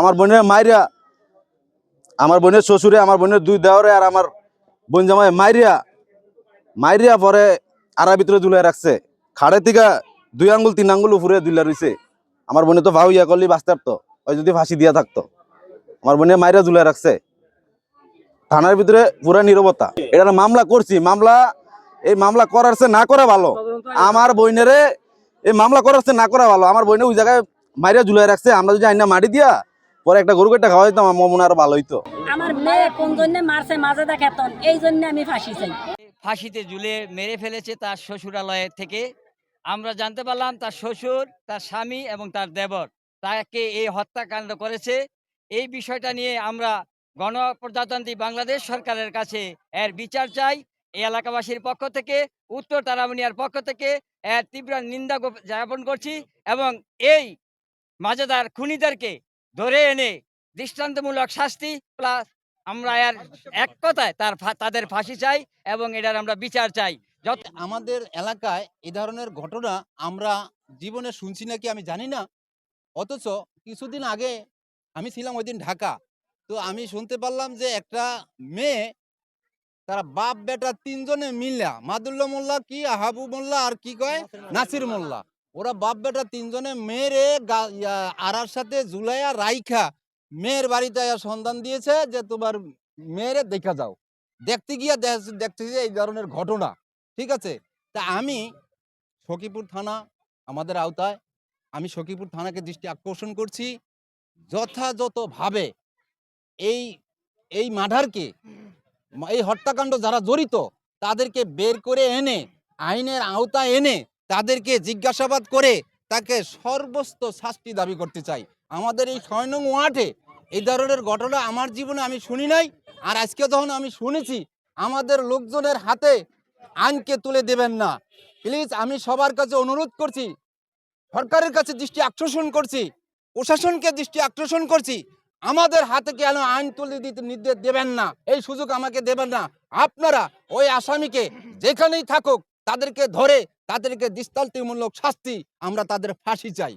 আমার বোনের মাইরিয়া আমার বোনের শ্বশুরে, আমার বোনের দুই দেওয়ারে আর আমার বোন জামাই মাইরিয়া মাইরিয়া পরে আড়াই ভিতরে দুলাই রাখছে। খাড়ে থেকে দুই আঙ্গুল, তিন আঙ্গুল উপরে দুইলা রইছে। আমার বোনে তো ভাউ ইয়া করলি বাঁচতে পারতো ওই যদি ফাঁসি দিয়া থাকতো। আমার বোনে মাইরা দুলাই রাখছে। থানার ভিতরে পুরা নিরবতা। এটা মামলা করছি। মামলা, এই মামলা করার না করা ভালো। আমার বইনেরে এই মামলা করার না করা ভালো। আমার বইনে ওই জায়গায় মাইরিয়া ঝুলাই রাখছে আমরা যদি আইনা মাটি দিয়া পরে একটা গরু কেটে খাওয়া দিতাম আমার মনে আরও ভালো হইতো। আমার মেয়ে কোন জন্য মারছে মাঝে দেখাতন এই জন্য আমি ফাঁসি চাই। ফাঁসিতে ঝুলে মেরে ফেলেছে তার শ্বশুরালয় থেকে। আমরা জানতে পারলাম তার শ্বশুর তার স্বামী এবং তার দেবর তাকে এই হত্যাকাণ্ড করেছে। এই বিষয়টা নিয়ে আমরা গণপ্রজাতন্ত্রী বাংলাদেশ সরকারের কাছে এর বিচার চাই। এই এলাকাবাসীর পক্ষ থেকে উত্তর তারামনিয়ার পক্ষ থেকে এর তীব্র নিন্দা জ্ঞাপন করছি এবং এই মাজাদার খুনিদেরকে ধরে এনে দৃষ্টান্তমূলক শাস্তি, প্লাস আমরা এর এক কথায় তার তাদের ফাঁসি চাই এবং এটার আমরা বিচার চাই। যত আমাদের এলাকায় এই ধরনের ঘটনা আমরা জীবনে শুনছি নাকি আমি জানি না। অথচ কিছুদিন আগে আমি ছিলাম ওই ঢাকা। তো আমি শুনতে পারলাম যে একটা মেয়ে তারা বাপ বেটা তিনজনে মিল্লা। মাদুল্লা মোল্লা কি হাবু মোল্লা আর কি কয়? নাসির মোল্লা। ওরা বাপ বেটা তিনজনে মেয়েরে আরার সাথে জুলাইয়া রাইখা মেয়ের বাড়িতে সন্ধান দিয়েছে যে তোমার মেয়েরে দেখা যাও। দেখতে গিয়া দেখ- দেখতে গিয়ে এই ধরনের ঘটনা, ঠিক আছে? তা আমি সখীপুর থানা, আমাদের আওতায়, আমি সখীপুর থানাকে দৃষ্টি আকর্ষণ করছি। যথাযথভাবে এই এই মার্ডারকে, এই হত্যাকাণ্ড যারা জড়িত, তাদেরকে বের করে এনে, আইনের আওতায় এনে তাদেরকে জিজ্ঞাসাবাদ করে তাকে সর্বস্ত শাস্তি দাবি করতে চাই। আমাদের এই নং ওয়ার্ডে এই ধরনের ঘটনা আমার জীবনে আমি শুনি নাই, আর আজকে যখন আমি শুনেছি, আমাদের লোকজনের হাতে আইনকে তুলে দেবেন না। প্লিজ, আমি সবার কাছে অনুরোধ করছি, সরকারের কাছে দৃষ্টি আকর্ষণ করছি, প্রশাসনকে দৃষ্টি আকর্ষণ করছি, আমাদের হাতে কেন আইন তুলে দিতে নির্দেশ দেবেন না? এই সুযোগ আমাকে দেবেন না। আপনারা ওই আসামিকে যেখানেই থাকুক তাদেরকে ধরে তাদেরকে দৃষ্টান্তিমূলক শাস্তি আমরা তাদের ফাঁসি চাই।